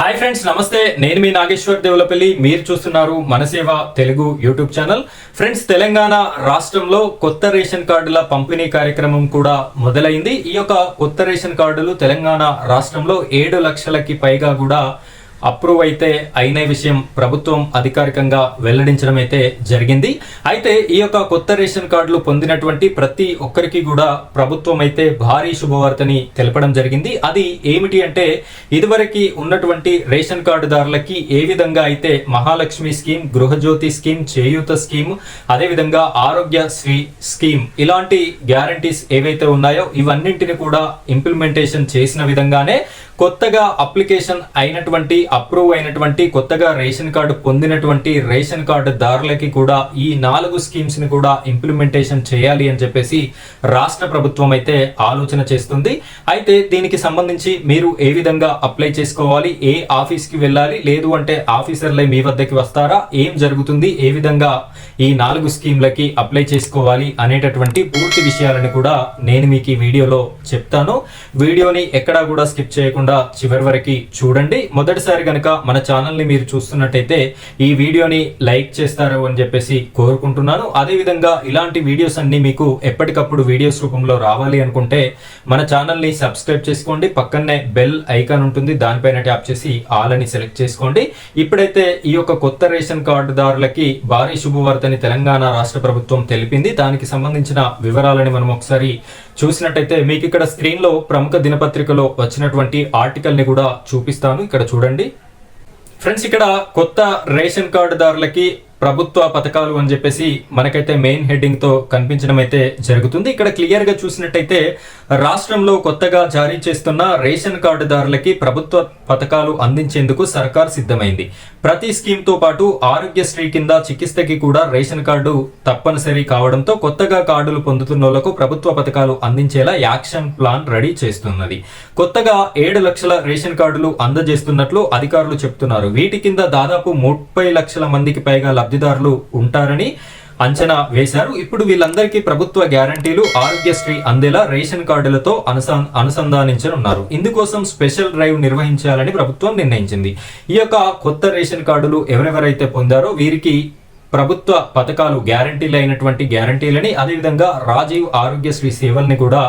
Hi friends నమస్తే. నేను మీ నాగేశ్వర్ దేవులపల్లి. మీరు చూస్తున్నారు Manaseva Telugu YouTube channel. Friends Telangana రాష్ట్రంలో కొత్త రేషన్ కార్డుల పంపిణీ కార్యక్రమం కూడా మొదలైంది. ఈ యొక్క కొత్త రేషన్ కార్డులు తెలంగాణ రాష్ట్రంలో ఏడు లక్షలకి పైగా కూడా అప్రూవ్ అయితే అయిన విషయం ప్రభుత్వం అధికారికంగా వెల్లడించడం అయితే జరిగింది. అయితే ఈ యొక్క కొత్త రేషన్ కార్డులు పొందినటువంటి ప్రతి ఒక్కరికి కూడా ప్రభుత్వం అయితే భారీ శుభవార్తని తెలపడం జరిగింది. అది ఏమిటి అంటే ఇదివరకు ఉన్నటువంటి రేషన్ కార్డుదారులకి ఏ విధంగా అయితే Mahalakshmi scheme Gruhajyothi scheme Cheyutha scheme అదేవిధంగా ఆరోగ్య శ్రీ స్కీమ్ ఇలాంటి గ్యారంటీస్ ఏవైతే ఉన్నాయో ఇవన్నింటిని కూడా ఇంప్లిమెంటేషన్ చేసిన విధంగానే కొత్తగా అప్లికేషన్ అయినటువంటి అప్రూవ్ అయినటువంటి కొత్తగా రేషన్ కార్డు పొందినటువంటి రేషన్ కార్డు దారులకి కూడా ఈ నాలుగు స్కీమ్స్ని కూడా ఇంప్లిమెంటేషన్ చేయాలి అని చెప్పేసి రాష్ట్ర ప్రభుత్వం అయితే ఆలోచన చేస్తుంది. అయితే దీనికి సంబంధించి మీరు ఏ విధంగా అప్లై చేసుకోవాలి ఏ ఆఫీస్కి వెళ్ళాలి లేదు అంటే ఆఫీసర్లే మీ వద్దకి వస్తారా ఏం జరుగుతుంది ఏ విధంగా ఈ నాలుగు స్కీమ్లకి అప్లై చేసుకోవాలి అనేటటువంటి పూర్తి విషయాలను కూడా నేను మీకు ఈ వీడియోలో చెప్తాను. వీడియోని ఎక్కడా కూడా స్కిప్ చేయకుండా చివరి వరకు చూడండి. మొదటిసారి కనుక మన ఛానల్ని మీరు చూస్తున్నట్టయితే ఈ వీడియోని లైక్ చేస్తారు అని చెప్పేసి కోరుకుంటున్నాను. అదేవిధంగా ఇలాంటి వీడియోస్ అన్ని మీకు ఎప్పటికప్పుడు వీడియోస్ రూపంలో రావాలి అనుకుంటే మన ఛానల్ని సబ్స్క్రైబ్ చేసుకోండి. పక్కనే బెల్ ఐకాన్ ఉంటుంది. దానిపైన ట్యాప్ చేసి ఆల్ అని సెలెక్ట్ చేసుకోండి. ఇప్పుడైతే ఈ యొక్క కొత్త రేషన్ కార్డుదారులకి భారీ శుభవార్తని తెలంగాణ రాష్ట్ర ప్రభుత్వం తెలిపింది. దానికి సంబంధించిన వివరాలని మనం ఒకసారి చూసినట్టయితే మీకు ఇక్కడ స్క్రీన్లో ప్రముఖ దినపత్రికలో వచ్చినటువంటి ఆర్టికల్ని కూడా చూపిస్తాను. ఇక్కడ చూడండి. ఫ్రెండ్స్ ఇక్కడ కొత్త రేషన్ కార్డుదారులకి ప్రభుత్వ పథకాలు అని చెప్పేసి మనకైతే మెయిన్ హెడ్డింగ్తో కనిపించడం అయితే జరుగుతుంది. ఇక్కడ క్లియర్గా చూసినట్టయితే రాష్ట్రంలో కొత్తగా జారీ చేస్తున్న రేషన్ కార్డుదారులకి ప్రభుత్వ పథకాలు అందించేందుకు సర్కార్ సిద్ధమైంది. ప్రతి స్కీమ్తో పాటు ఆరోగ్యశ్రీ కింద చికిత్సకి కూడా రేషన్ కార్డు తప్పనిసరి కావడంతో కొత్తగా కార్డులు పొందుతున్నోళ్ళకు ప్రభుత్వ పథకాలు అందించేలా యాక్షన్ ప్లాన్ రెడీ చేస్తున్నది. కొత్తగా ఏడు లక్షల రేషన్ కార్డులు అందజేస్తున్నట్లు అధికారులు చెప్తున్నారు. వీటి కింద దాదాపు ముప్పై లక్షల మందికి పైగా లబ్ధిదారులు ఉంటారని అంచనా వేశారు. ఇప్పుడు వీళ్ళందరికీ ప్రభుత్వ గ్యారంటీలు ఆరోగ్యశ్రీ అందేలా రేషన్ కార్డులతో అనుసం అనుసంధానించనున్నారు. ఇందుకోసం స్పెషల్ డ్రైవ్ నిర్వహించాలని ప్రభుత్వం నిర్ణయించింది. ఈ యొక్క కొత్త రేషన్ కార్డులు ఎవరెవరైతే పొందారో వీరికి ప్రభుత్వ పథకాలు గ్యారంటీలు అయినటువంటి గ్యారంటీలని అదేవిధంగా రాజీవ్ ఆరోగ్యశ్రీ సేవల్ని కూడా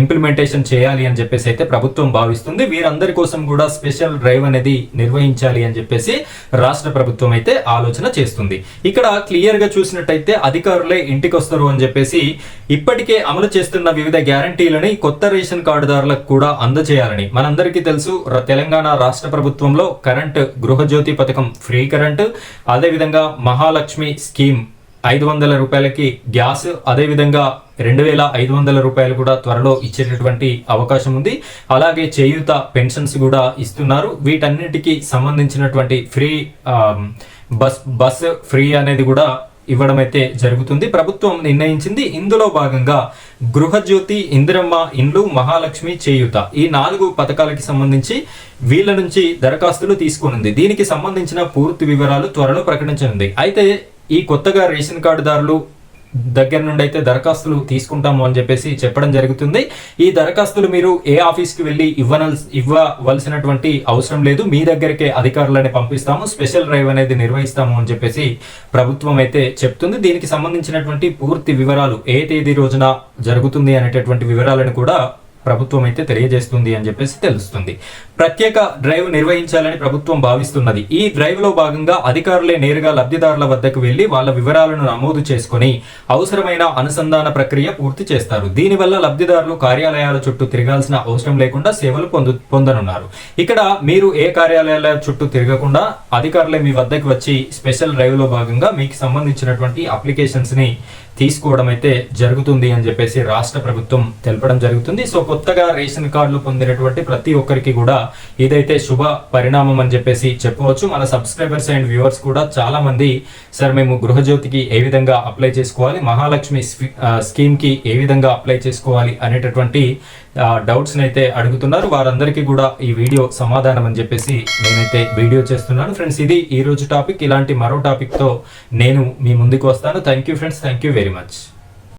ఇంప్లిమెంటేషన్ చేయాలి అని చెప్పేసి అయితే ప్రభుత్వం భావిస్తుంది. వీరందరి కోసం కూడా స్పెషల్ డ్రైవ్ అనేది నిర్వహించాలి అని చెప్పేసి రాష్ట్ర ప్రభుత్వం అయితే ఆలోచన చేస్తుంది. ఇక్కడ క్లియర్గా చూసినట్టయితే అధికారులే ఇంటికి వస్తారు అని చెప్పేసి ఇప్పటికే అమలు చేస్తున్న వివిధ గ్యారంటీలని కొత్త రేషన్ కార్డుదారులకు కూడా అందజేయాలని మనందరికీ తెలుసు తెలంగాణ రాష్ట్ర ప్రభుత్వంలో కరెంట్ గృహజ్యోతి పథకం ఫ్రీ కరెంట్ అదేవిధంగా మహాలక్ష్మి స్కీమ్ ఐదు వందల రూపాయలకి గ్యాస్ అదేవిధంగా రెండు వేల ఐదు వందల రూపాయలు కూడా త్వరలో ఇచ్చేటటువంటి అవకాశం ఉంది. అలాగే చేయూత పెన్షన్స్ కూడా ఇస్తున్నారు. వీటన్నిటికీ సంబంధించినటువంటి ఫ్రీ బస్ బస్ ఫ్రీ అనేది కూడా ఇవ్వడం అయితే జరుగుతుంది. ప్రభుత్వం నిర్ణయించింది. ఇందులో భాగంగా గృహజ్యోతి ఇందిరమ్మ ఇండ్లు మహాలక్ష్మి చేయూత ఈ నాలుగు పథకాలకి సంబంధించి వీళ్ళ నుంచి దరఖాస్తులు తీసుకునింది. దీనికి సంబంధించిన పూర్తి వివరాలు త్వరలో ప్రకటించనుంది. అయితే ఈ కొత్తగా రేషన్ కార్డుదారులు దగ్గర నుండి అయితే దరఖాస్తులు తీసుకుంటాము అని చెప్పేసి చెప్పడం జరుగుతుంది. ఈ దరఖాస్తులు మీరు ఏ ఆఫీస్కి వెళ్ళి ఇవ్వనల్ ఇవ్వవలసినటువంటి అవసరం లేదు. మీ దగ్గరికే అధికారులని పంపిస్తాము. స్పెషల్ డ్రైవ్ అనేది నిర్వహిస్తాము అని చెప్పేసి ప్రభుత్వం అయితే చెప్తుంది. దీనికి సంబంధించినటువంటి పూర్తి వివరాలు ఏ తేదీ రోజున జరుగుతుంది అనేటటువంటి వివరాలను కూడా ప్రభుత్వం అయితే తెలియజేస్తుంది అని చెప్పేసి తెలుస్తుంది. ప్రత్యేక డ్రైవ్ నిర్వహించాలని ప్రభుత్వం భావిస్తున్నది. ఈ డ్రైవ్లో భాగంగా అధికారులే నేరుగా లబ్ధిదారుల వద్దకు వెళ్ళి వాళ్ళ వివరాలను నమోదు చేసుకుని అవసరమైన అనుసంధాన ప్రక్రియ పూర్తి చేస్తారు. దీనివల్ల లబ్ధిదారులు కార్యాలయాల చుట్టూ తిరగాల్సిన అవసరం లేకుండా సేవలు పొందు పొందనున్నారు. ఇక్కడ మీరు ఏ కార్యాలయాల చుట్టూ తిరగకుండా అధికారులే మీ వద్దకు వచ్చి స్పెషల్ డ్రైవ్లో భాగంగా మీకు సంబంధించినటువంటి అప్లికేషన్స్ని తీసుకోవడం అయితే జరుగుతుంది అని చెప్పేసి రాష్ట్ర ప్రభుత్వం తెలపడం జరుగుతుంది. సో కొత్తగా రేషన్ కార్డులు పొందినటువంటి ప్రతి ఒక్కరికి కూడా ఇదైతే శుభ పరిణామం అని చెప్పేసి చెప్పవచ్చు మన సబ్స్క్రైబర్స్ అండ్ వ్యూవర్స్ కూడా చాలా మంది సార్ మేము గృహజ్యోతికి ఏ విధంగా అప్లై చేసుకోవాలి? మహాలక్ష్మి స్కీమ్కి ఏ విధంగా అప్లై చేసుకోవాలి? అనేటటువంటి డౌట్స్ అయితే అడుగుతున్నారు. వారందరికీ కూడా ఈ వీడియో సమాధానం అని చెప్పేసి నేనైతే వీడియో చేస్తున్నాను. ఫ్రెండ్స్ ఇది ఈ రోజు టాపిక్. ఇలాంటి మరో టాపిక్తో నేను మీ ముందుకు వస్తాను. Thank you friends. Thank you very much.